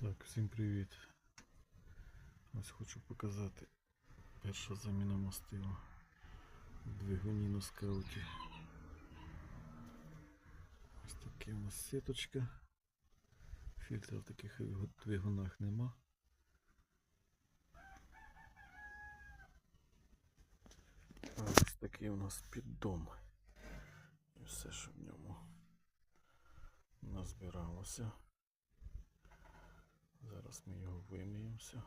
Так, всім привіт. Ось хочу показати. Перша заміна мастила в двигуні на скауті. Ось такі у нас сіточка. Фільтрів в таких двигунах нема. Ось такий у нас піддон. І все, що в ньому назбиралося. Зараз ми його виміємося,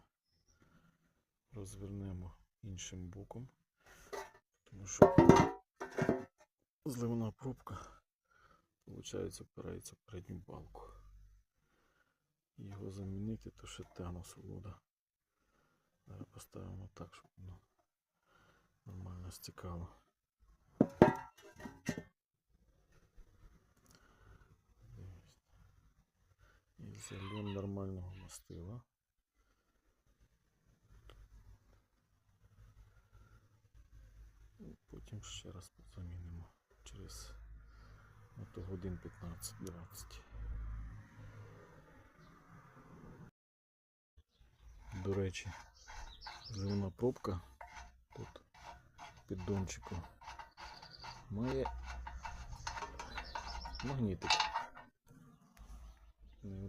розвернемо іншим боком, тому що зливна пробка, виходить, опирається в передню балку. Його замінити, то ще та насолода. Зараз поставимо так, щоб воно нормально стікало. Зальємо нормального мастила. Потім ще раз замінимо через ну, то годин 15-20. До речі, зелена пробка тут під дончику має магнітик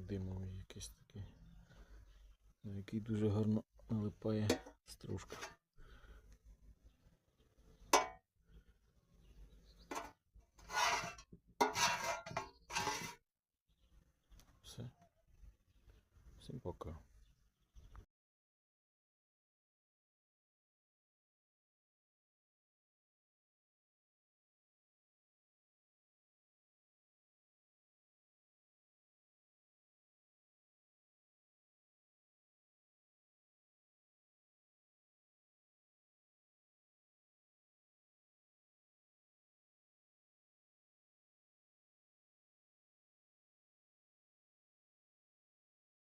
неодимовий якийсь такий, на який дуже гарно налипає стружка. Все. Всім пока.